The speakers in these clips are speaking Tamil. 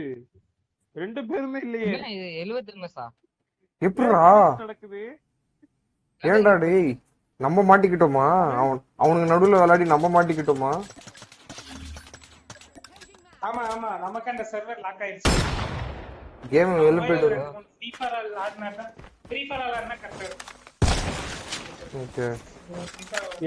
இது ரெண்டு பேருமே இல்லையே எழுபத்தி நிமிஷா எப்படிடா நடக்குது ஏன்டா டேய் நம்ம மாட்டிக்கிட்டோமா அவன் அவனுக்கு நடுவுல விளையாடி நம்ம மாட்டிக்கிட்டோமா ஆமா ஆமா நமக்கு அந்த சர்வர் லாக் ஆயிடுச்சு கேம் வெளில போயிட்டு ஃப்ரீ ஃபயர் ஆடினா ஃப்ரீ ஃபயர் ஆடினா கரெக்டா ஓகே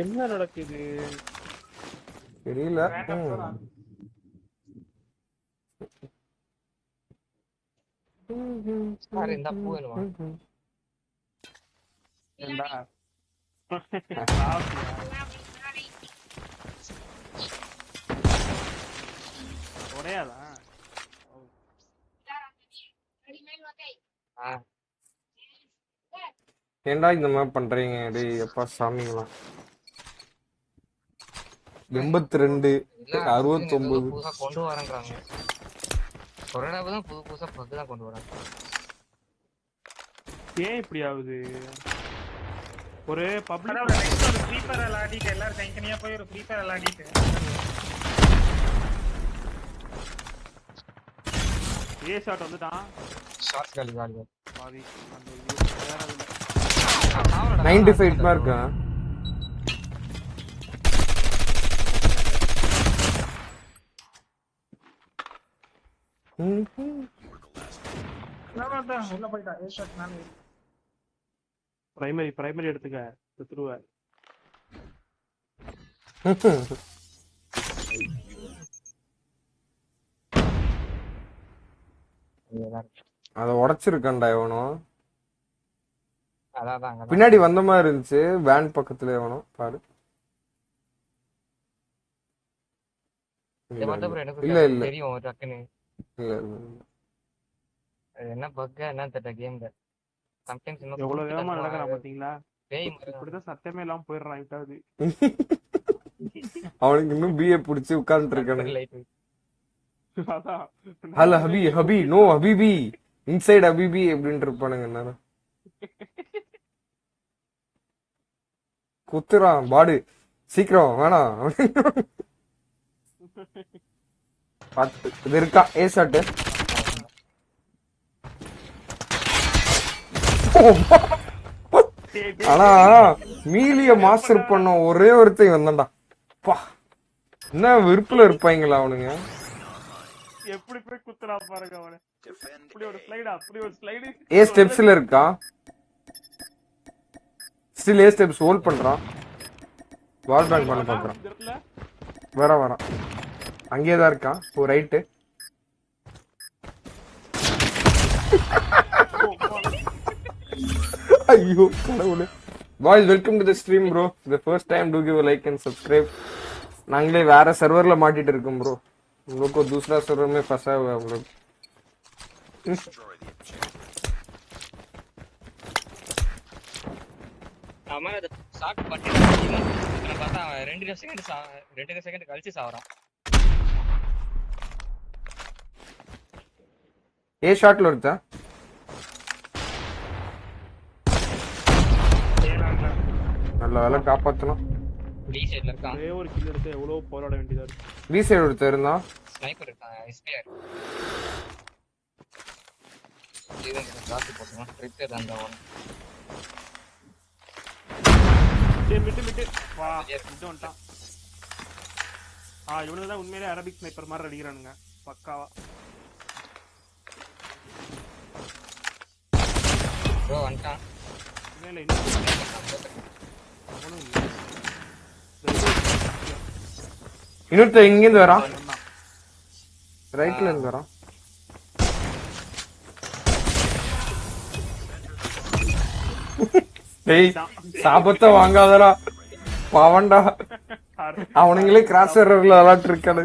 என்ன நடக்குது தெரியல சார் இந்த பூ வேணுமா ஏண்டா இந்த மாதிரி பண்றீங்க? டேய் எப்பா சாமிங்களா. எண்பத்தி ரெண்டு. ஏதோ புதுசா கொண்டு வரேன்றாங்க. கொரோனாவை தான் புது புதுசா பக்கு தான் கொண்டு வராங்க. ஏன் இப்படி ஆகுது? ஒரு பப்ளிக் அதான் ஒரு next ஒரு ஃப்ரீ ஃபயர் ஆடிட்டு எல்லாரும் தனித்தனியா போய் ஒரு ஃப்ரீ ஃபயர் ஆடிட்டு. ஏ ஷாட் வந்துட்டான். ஷார்ட்ஸ் காலி காலி பாதி அந்த இது வேற இல்ல. நைன்டி ஃபைவ் மார்க்கா உள்ள போயிட்டா ஏ ஷாட் நானே பிரைமரி பிரைமரி எடுத்துக்க செத்துருவ அத உடைச்சிருக்கான்டா இவனும். பின்னாடி வந்த மாதிரி இருந்துச்சு வேன் பக்கத்துல எவனும் பாரு. இல்ல, இல்ல. தெரியும் டக்குன்னு. என்ன பக்கா என்ன தெரியல கேம்ல சம்டைம்ஸ் இன்னும் எவ்வளவு வேகமா. நடக்கிறான் பாத்தீங்களா? பேய் மாதிரி தான். இப்படிதான் சத்தமே இல்லாம போயிடுறான் இட்டாவது அவனுக்கு இன்னும் பிஏ புடிச்சு உட்கார்ந்துட்டு இருக்கானு. ஹலோ ஹபி ஹபி நோ ஹபிபி. இன்சைட் ஹபிபி அப்படின்னு இருப்பானுங்க எல்லாரும். குத்துறான் பாடு. சீக்கிரம் வேணாம். பாத்து இது இருக்கா? ஏ ஷாட்டு ஆனா மீலிய மாஸ்டர் பண்ண ஒரே ஒருத்தன் வந்தான்டா பா. என்ன வெறுப்புல இருப்பாங்களா அவனுங்க? எப்படி போய் குத்துறா பாருங்க அவனை. அப்படி ஒரு ஸ்லைடா அப்படி ஒரு ஸ்லைடு ஏ ஸ்டெப்ஸ்ல இருக்கா? ஸ்டில் ஏ ஸ்டெப்ஸ் ஹோல்ட் பண்றான். வால் பேங்க் பண்ண பாக்குறான். வர வரான் அங்கேயே தான் இருக்கான். ஓ ரைட்டு ஐயோ கடவுளே. Boys welcome to the stream bro the first time to give like and subscribe நாங்களே வேற சர்வர்ல மாட்டிட்டு இருக்கோம் ப்ரோ உங்களுக்கும் தூசரா சர்வருமே में फंसा हुआ हम लोग हमारा साक பார்த்தா 2 செகண்ட் 2 செகண்ட் கழிச்சு சாவறான். ఏ షాట్ లో వచ్చా நல்ல வேலை காப்பாத்தணும் டி சைடுல இருக்கான் ஒரே ஒரு கில் எடுத்து எவ்வளவு போராட வேண்டியதா இருக்கு பி சைடு ஒருத்தர் இருந்தான் ஸ்னைப்பர் இருக்கான் எஸ்பிஆர் இவன் ஜாஸ்தி போட்டுருவான் ரிப்பேர் அந்த ஒன் சரி விட்டு விட்டு வா விட்டு வந்துட்டான் ஆ இவனுக்கு தான் உண்மையிலே அரபிக் ஸ்னைப்பர் மாதிரி அடிக்கிறானுங்க பக்காவா ப்ரோ வந்துட்டான் இல்லை. இன்னொருத்தர் இங்க இருந்து வரான். ரைட்ல இருந்து வரான். டேய் சாபத்தை வாங்காதடா. பாவண்டா அவனுங்களே கிராஸ் எரர்ல விளாட்டு இருக்கானு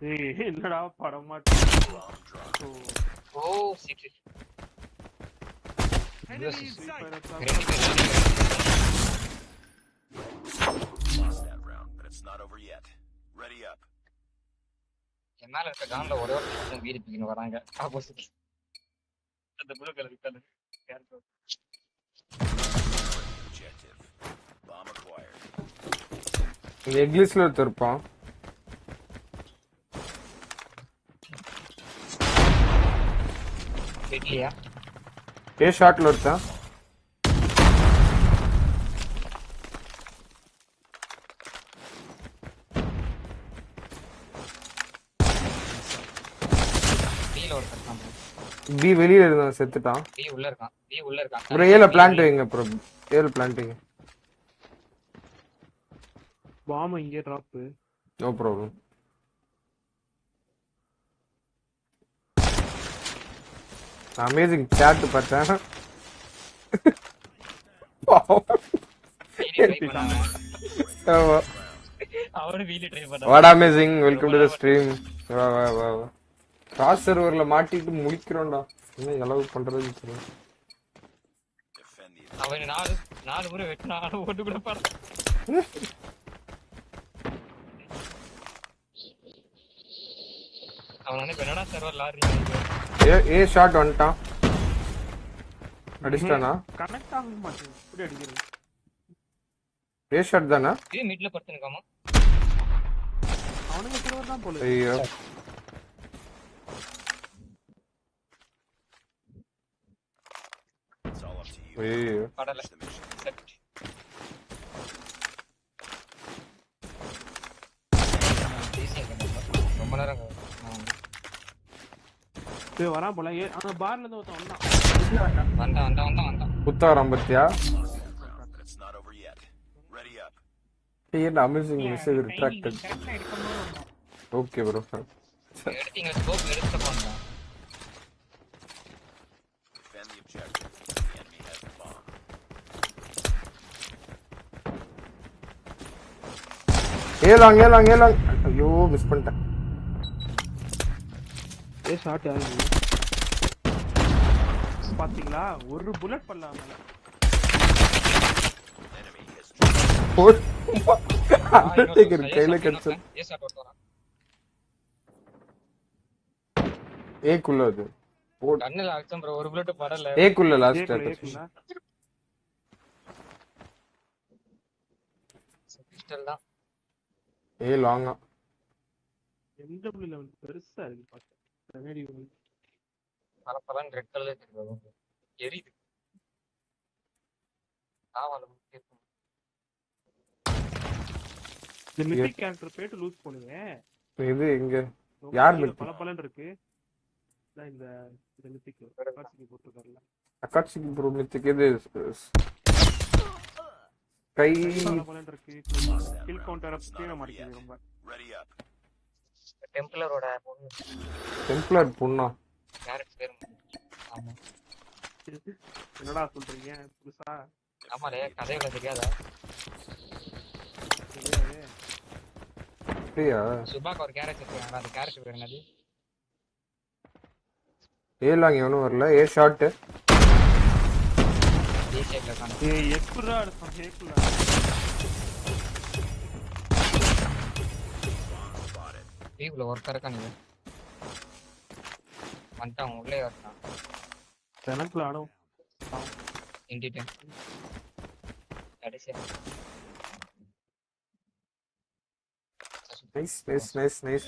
என்னடா படம் மாட்டேன் ஓ six Lost that round, but it's not over yet. Ready up. என் மேல இருக்க கான்ல ஒரே ஒரு மட்டும் வீடு பிடிக்கணும் வராங்க. ஆப்போசிட் அந்த blue colour colour Objective. Bomb acquired. இங்க எக்லிஸ்ல ஒருத்தர் இருப்பான். வீட்லயா ஏ ஷாட்ல ஒருத்தன் பி வெளியில இருந்தான் செத்துட்டான் பி உள்ள இருக்கான். பி உள்ள இருக்கான். அப்புறம் ஏல பிளான்ட் வைங்க அப்புறம் ஏல பிளான்ட் வைங்க. பாம் இங்கே drop no problem amazing chat பார்த்தேன். வீடு amazing welcome to the stream வா வா வா கிராஸ் சர்வர்ல மாட்டிட்டு முடிக்கிறோம்டா என்ன எளவு பண்றதுன்னு தெரியல. அவன் நாலு நாலு முறை வெட்டினா ஆனா ஒண்ணு கூட பாரு அவன் என்னடா சர்வர் லாரி ஏ ஏ ஷாட் வந்துட்டான் அடிச்சிட்டானா? கனெக்ட் ஆக மாட்டேங்குது இப்படி அடிக்கிறது ஏ ஷாட் தானே இது மிட்ல படுத்துனுக்காமா அவனுங்க சிலவர் தான் போல ஐயோ. ஐயோ படல. செட் ரொம்ப நேரம் ஆ. போய் வரான் போல ஏ அங்க பார்ல இருந்து ஒருத்தன் வந்தான் வந்தான் வந்தான் வந்தான் வந்தான் குத்தாரம் பத்தியா அமேசிங் மெசேஜ் ரிட்ராக்டட் வந்தோம். ஓகே ப்ரோ எடுத்தீங்க ஸ்கோப் எடுத்து போனோம் Defend the objective. The enemy has the bomb. ஏலாங் ஏலாங் ஏலாங் ஐயோ மிஸ் பண்ணிட்டேன் ஏ ஷாட் யாரு? பாத்தீங்களா? ஒரு புல்லட் பண்ணலாம் அண்டர்டேக்கர் கையில கிடைச்சது ஏக்குள்ள அது. கண்ணுல அடிச்சோம் ப்ரோ ஒரு புல்லட் படல. ஏக்குள்ள லாஸ்ட் ஏக்குள்ள பிஸ்டல் தான். ஏ லாங்கா எம்டபிள்யூ லெவல் பெருசா இருக்கு பாக்க பரப்பரன் ரெட் கலர் எரியுது. ஆவால இருக்கும். இந்த மித்திக் கேரக்டர் போயிட்டு லூஸ் பண்ணுவேன் இது எங்க யார்? பல பலன் இருக்கு. இந்த இந்த மித்திக் காட்சிக்கு போட்டுருக்காருல அக்காட்சிக்கு ப்ரோ இது கை பல பலன் இருக்கு கில் கவுண்டர் கீழே மாறிக்குது ரொம்ப. Ready up. டெம்ப்ளரோட பொண்ணு டெம்ப்ளர் பொண்ணா கேரக்டர் பேர் ஆமா என்னடா சொல்றீங்க புதுசா ஆமாலே கதையில தெரியாதா தெரியாது அப்படியா சுபாக்கு ஒரு கேரக்டர் இருக்கு அந்த கேரக்டர் பேர் என்னது ஏலாங் எவனும் வரல ஏ ஷாட் டிசைட்ல இருக்கான் ஏய் எக்குறா எடுப்பான் கேக்குல வீவுல ஒருத்தர் இருக்கான் நீங்க வந்துட்டான் உள்ளே வரட்டான் எனக்குள்ள ஆடும் இண்டிட்டேன் கடைசியா. Nice nice nice nice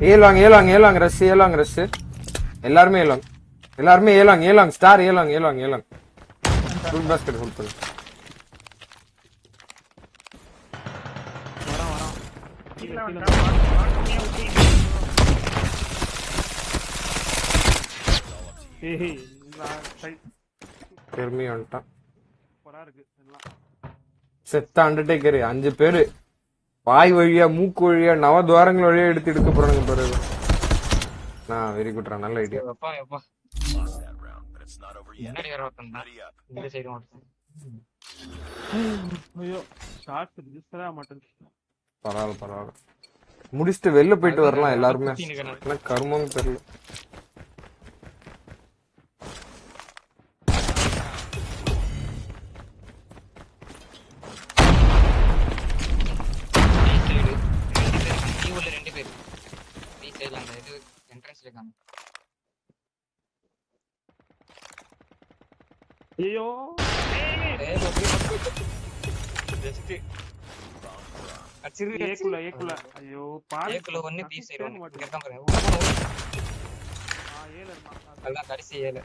A long A long A long rush A long rush எல்லாருமே ஏலாங். எல்லாருமே A long A long star A long A long A long. Full basket hold பண்ணு வரான் வரான் கீழ கீழே வந்தா கீழே பாட்டு- பாட்டுமே ஊத்தி ஏய் இந்த சைட் பெருமையா வந்துட்டான். சூப்பரா இருக்கு எல்லாம். செத்த அண்டர்டேக்கர் அஞ்சு பேரு. வாய் வழியா மூக்கு வழியா நவ துவாரங்கள் வழியா எடுத்து எடுக்க போறாங்க பிறகு நான் வெரி குட்ரா நல்ல ஐடியா பரவாயில்ல பரவாயில்ல. முடிச்சுட்டு வெளில போயிட்டு வரலாம் எல்லாருமே. கர்மம் தெரியல. ஐயோ ஜஸ்ட் அச்சிரு ஏக்குள்ள ஏக்குள்ள ஐயோ பாரு ஏக்குள்ள ஒண்ணு பி சைடு ஒண்ணு இங்க மாட்டேங்குது. இருக்கான் பாருங்க உள்ள போன உள்ள. ஆ, ஏழு இருமா. ஆ, அதுதான் கடைசி ஏழு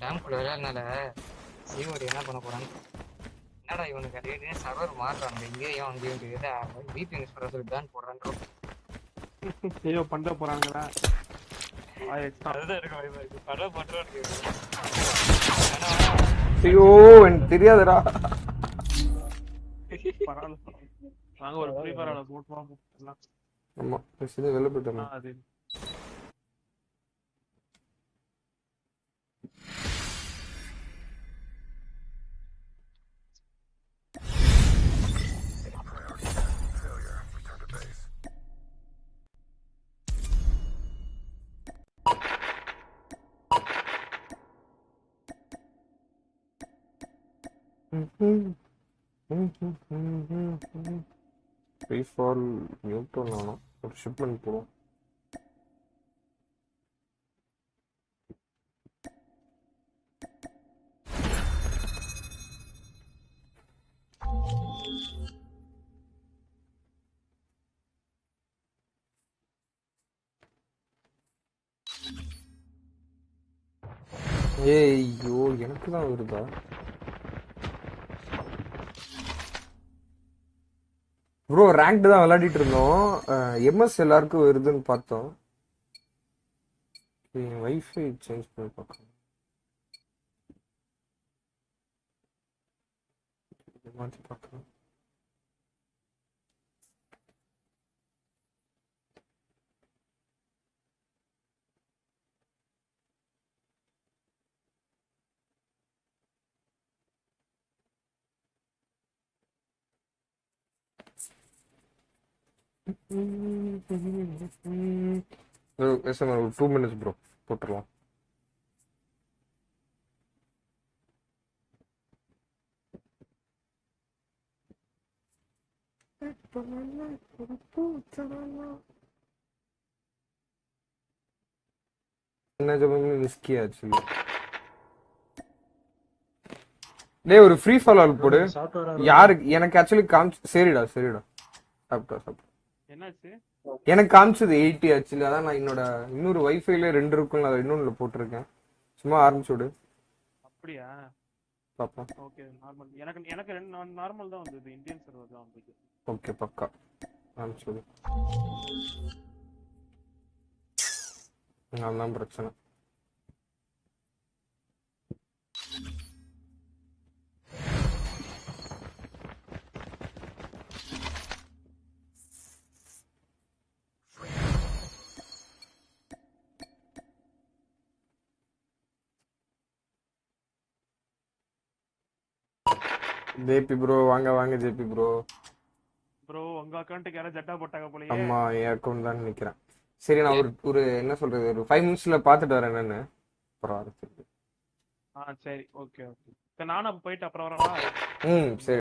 டேம் குள்ள விளையாடுனால சிஓடி என்ன பண்ண போறான்னு என்னடா இவனுக்கு அதே சர்வர் மாறுறாங்க இங்கேயும் அங்கேயும் ஏதா விபிஎன் சொல்ற சொல்லி பேன் போடுறான் ஐயோ பண்ண போறாங்களா. அதுதான் எனக்கு பயமா இருக்கு படம் பண்றோம் ஐயோ எனக்கு தெரியாதுடா. பரவாயில்ல. ஒரு ஃப்ரீ ஃபயர் போட்டுமா ஆமா வெளில அது ஃப்ரீ ஃபால் நியூட்ரல் வேணும் ஒரு ஷிப்மெண்ட் போடும் ஏய் ஐயோ எனக்கு தான் வருதா ப்ரோ ரேங்க்டு தான் விளையாடிட்டு இருந்தோம். எம்எஸ் எல்லாருக்கும் வருதுன்னு பார்த்தோம். என் வைஃபை சேஞ்ச் பண்ணி பார்க்கணும் மாற்றி மாத்தி எஸ் ஒரு டூ மினிட்ஸ் ப்ரோ போட்டுடலாம். மிஸ்கி ஆக்சுவலி டேய் ஒரு ஃப்ரீ ஃபால் ஆல் போடு. யாருக்கு எனக்கு ஆக்சுவலி காமிச்சு சரிடா சரிடா. சாப்பிட்டா சாப்பிட்டா. எனக்கு காமிச்சது எயிட்டி ஆக்சுவலி அதான் நான் என்னோட இன்னொரு வைஃபைல ரெண்டு இருக்குன்னு அதை இன்னொன்னுல போட்டிருக்கேன். சும்மா ஆரம்பிச்சு விடு. அப்படியா? பாப்போம் ஓகே நார்மல் எனக்கு எனக்கு ரெண்டு நார்மல் தான் வந்தது இந்தியன் சர்வர் தான் வந்தது. ஓகே பக்கா. ஆரம்பிச்சு விடு. அதுதான் பிரச்சனை. ஜேபி ப்ரோ வாங்க வாங்க ஜேபி ப்ரோ ப்ரோ உங்க அக்கௌண்ட்டுக்கு யாரோ ஜட்டா போட்டாங்க போலயே. ஆமா என் அக்கௌண்ட் தான் நிக்கிறேன். சரி நான் ஒரு ஒரு என்ன சொல்றது ஒரு ஃபைவ் மினிட்ஸ்ல பாத்துட்டு வரேன் என்னன்னு அப்புறம் ஆ சரி ஓகே ஓகே நானும் அப்ப போயிட்டு அப்புறம் வரவா ம் சரி.